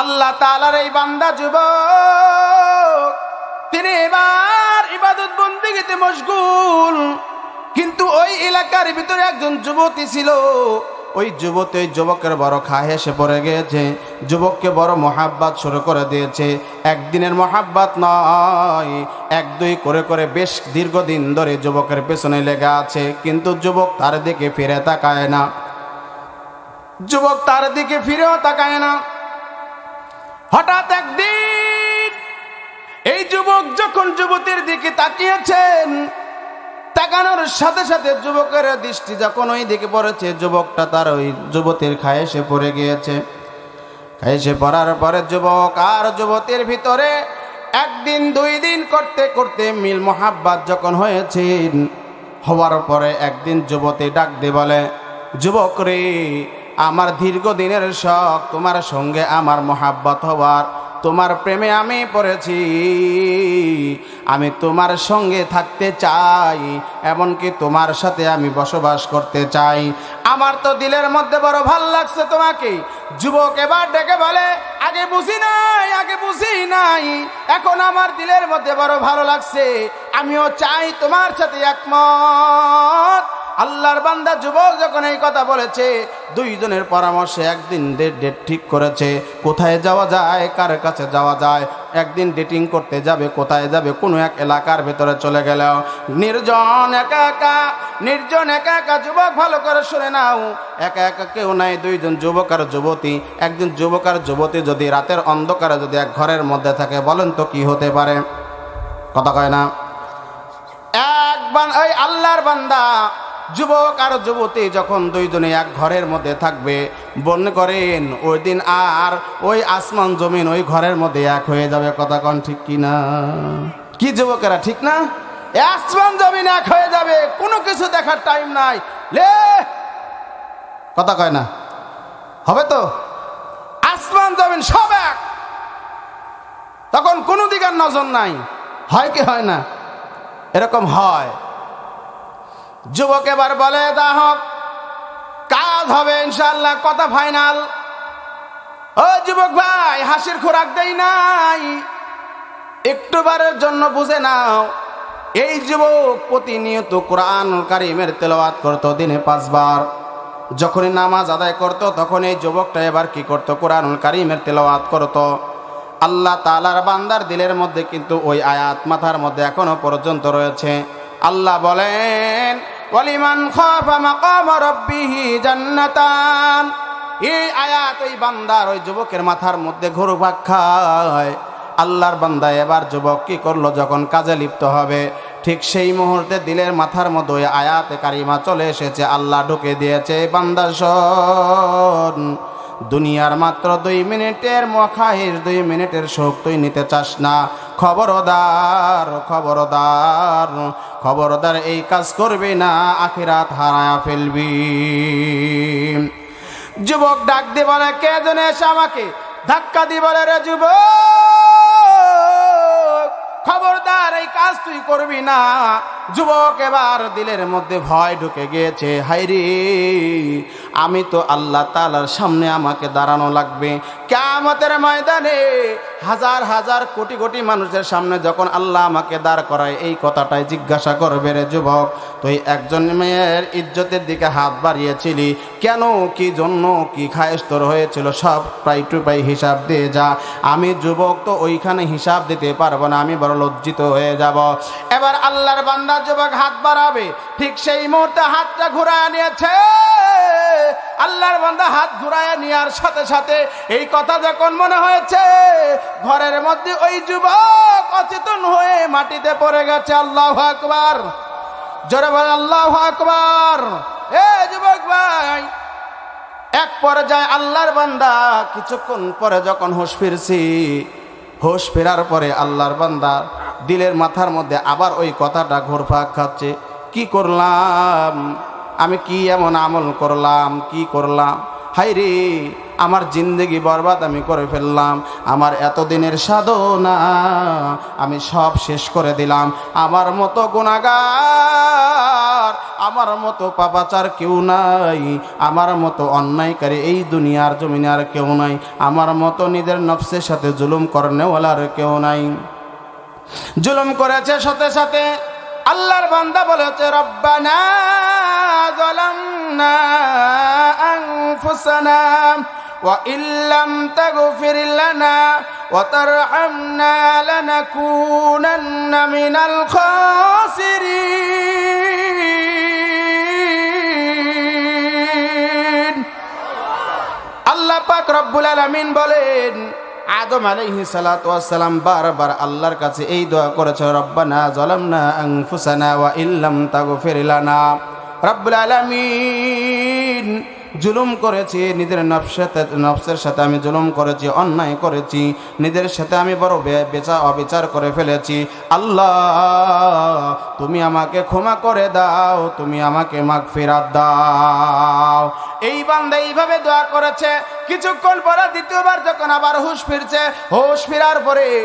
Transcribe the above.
আল্লাহ তালার এই বান্দা যুব তিনি এবার ইবাদত বন্দিগিতে মশগুল। কিন্তু ওই এলাকার ভিতরে একজন যুবতী ছিল। ওই যুবতী যুবকের বড় খায় এসে পড়ে গিয়েছে যুবককে বড় মহাব্বাত শুরু করে দিয়েছে। একদিনের মহাব্বাত নয়, এক দুই করে করে বেশ দীর্ঘদিন ধরে যুবকের পেছনে লেগে আছে। কিন্তু যুবক তার দিকে ফিরে তাকায় না। যুবক তার দিকে ফিরেও তাকায় না। হঠাৎ একদিন এই যুবক যখন যুবতীর দিকে তাকিয়েছেন, তাকানোর সাথে সাথে যুবকের দৃষ্টি যখন ওই দিকে পড়েছে, যুবকটা তার ওই যুবতীর খায়েসে পড়ে গিয়েছে। খায়েসে পড়ার পরে যুবক আর যুবতীর ভিতরে একদিন, দুই দিন করতে করতে মিল মোহাব্বাত যখন হয়েছে, হওয়ার পরে একদিন যুবতী ডাক দিয়ে বলে, যুবক রে আমার দীর্ঘদিনের শখ, তোমার সঙ্গে আমার মোহাব্বত হওয়ার, তোমার প্রেমে আমি পড়েছি। আমি তোমার সঙ্গে থাকতে চাই, এমনকি তোমার সাথে আমি বসবাস করতে চাই। আমার তো দিলের মধ্যে বড় ভালো লাগছে তোমাকে। যুবক এবার ডেকে বলে, আগে বুঝি নাই, আগে বুঝি নাই, এখন আমার দিলের মধ্যে বড় ভালো লাগছে। আমিও চাই তোমার সাথে একমত। আল্লাহর বান্দা যুবক যখন এই কথা বলেছে, দুইজনের পরামর্শে একদিন ডেট ডেট ঠিক করেছে, কোথায় যাওয়া যায়, কার কাছে যাওয়া যায়, একদিন ডেটিং করতে যাবে, কোথায় যাবে, কোনো এক এলাকার ভেতরে চলে গেল। নির্জন একা একা, নির্জন একা একা যুবক ভালো করে শুনে নাও। একা একা কেউ নাই, দুইজন যুবক আর যুবতী। একজন যুবক আর যুবতী যদি রাতের অন্ধকারে যদি এক ঘরের মধ্যে থাকে, বলেন তো কি হতে পারে? কথা কয় না? এক বান ওই আল্লাহর বান্দা যুবক আর যুবতী যখন দুইজনে এক ঘরের মধ্যে থাকবে মনে করেন, ওই দিন আর ওই আসমান জমিন ওই ঘরের মধ্যে এক হয়ে যাবে। কথা কন ঠিক কি না? কি যুবকেরা, ঠিক না? আসমান জমিন এক হয়ে যাবে, কোনো কিছু দেখার টাইম নাই। লে! কথা কয় না। হবে তো? আসমান জমিন সব এক। তখন কোনো দিকের নজর নাই। হয় কি হয় না? এরকম হয়। যুবক এবার বলে, দাহক, কাজ হবে ইনশাল্লাহ কথা ফাইনাল। ও যুবক ভাই, হাসির খোরাক দেই নাই। একটুবারের জন্য বুঝে নাও, এই যুবক প্রতিনিয়ত কোরআন কারিমের তেলাওয়াত করতো দিনে পাঁচবার। যখনই নামাজ আদায় করত, তখন এই যুবকটা এবার কি করতো? কোরআনুল কারিমের তেলাওয়াত করতো। আল্লাহ তালার বান্দার দিলের মধ্যে কিন্তু ওই আয়াত মাথার মধ্যে এখনও পর্যন্ত রয়েছে। আল্লাহ বলেন, ওয়ালিমান জান্নাতান। এই আয়াত ওই বান্দার ওই যুবকের মাথার মধ্যে ঘুরপাক খায়। আল্লাহর বান্দা এবার যুবক কি করল যখন কাজে লিপ্ত হবে? ঠিক সেই মুহূর্তে দিলের মাথার মধ্যে ওই আয়াতে কারিমা চলে এসেছে, আল্লাহ ঢুকে দিয়েছে বান্দা শোন দুনিয়ার মাত্র দুই মিনিটের মখাহির দুই মিনিটের শোক তুই নিতে চাস না। খবরদার খবরদার খবরদার এই কাজ করবি না, আখিরাত হারায়া ফেলবি। যুবক ডাক দি বলে, কে জনে এসে আমাকে ধাক্কা দি বলে রে যুবক? খবরদার, এই কাজ তুই করবি না। যুবক এবার দিলের মধ্যে ভয় ঢুকে গিয়েছে হাইরে আমি তো আল্লাহ তালার সামনে আমাকে দাঁড়ানো লাগবে। কেমতের ময়দানে হাজার হাজার কোটি কোটি মানুষের সামনে যখন আল্লাহ আমাকে দাঁড় করায়, এই কথাটাই জিজ্ঞাসা করবে রে যুবক, তুই একজন মেয়ের ইজ্জতের দিকে হাত বাড়িয়েছিলি, কেন, কি জন্য, কি খায়েস তোর হয়েছিল, সব প্রায় টু প্রায় হিসাব দিয়ে যা। আমি যুবক তো ওইখানে হিসাব দিতে পারব না, আমি বড় লজ্জিত হয়ে যাব। এবার আল্লাহর বান্দা যুবক হাত বাড়াবে, ঠিক সেই মুহূর্তে হাতটা ঘুরায় নিয়েছে। আল্লাহর বান্দা হাত ঘুরায় নেওয়ার সাথে সাথে এই কথা যখন মনে হয়েছে, ঘরের মধ্যে ওই যুবক অচেতন হয়ে মাটিতে পড়ে গেছে। আল্লাহ আকবার। জোরে বলে আল্লাহ আকবার। এ যুবক ভাই, এক পর্যায়ে আল্লাহর বান্দা কিছুক্ষণ পরে যখন হোশ ফিরছি, হোশ ফেরার পরে আল্লাহর বান্দা দিলের মাথার মধ্যে আবার ওই কথাটা ঘোরফাক খাচ্ছে। কি করলাম? আমি কি এমন আমল করলাম, কি করলাম? হাই রে, আমার জিন্দগি বরবাদ আমি করে ফেললাম, আমার এতদিনের সাধনা আমি সব শেষ করে দিলাম। আমার মতো গুণাগার আমার মতো পাপাচার কেউ নাই, আমার মতো অন্যায়কারী এই দুনিয়ার জমিনে আর কেউ নাই, আমার মতো নিজের নফসের সাথে জুলুম করনেওয়ালার কেউ নাই। জুলুম করেছে সাথে সাথে আল্লাহর বান্দা বলেছে, রব্বানা ظلمنا أنفسنا وإن لم تغفر لنا وترحمنا لنكونن من الخاسرين আল্লাহ পাক রব্বুল আলামিন বলেন আদম আলাইহি সালাতু ওয়াসসালাম বারবার আল্লাহর কাছে এই দোয়া করেছে রব্বানা যালামনা আনফুসানা ওয়া ইল্লাম তাগফির লানা রব্বুল আলামিন জুলুম করেছি, নিজের নফসাতে, নফসের সাথে আমি জুলুম করেছি, অন্যায় করেছি, নিজের সাথে আমি বড় বেচা, অবিচার করে ফেলেছি। আল্লাহ, তুমি আমাকে ক্ষমা করে দাও, তুমি আমাকে মাগ ফেরাত দাও। এই বান্দা এইভাবে দোয়া করেছে, কিছুক্ষণ পরে দ্বিতীয়বার যখন আবার হুশ ফিরছে, হুশ ফেরার পরে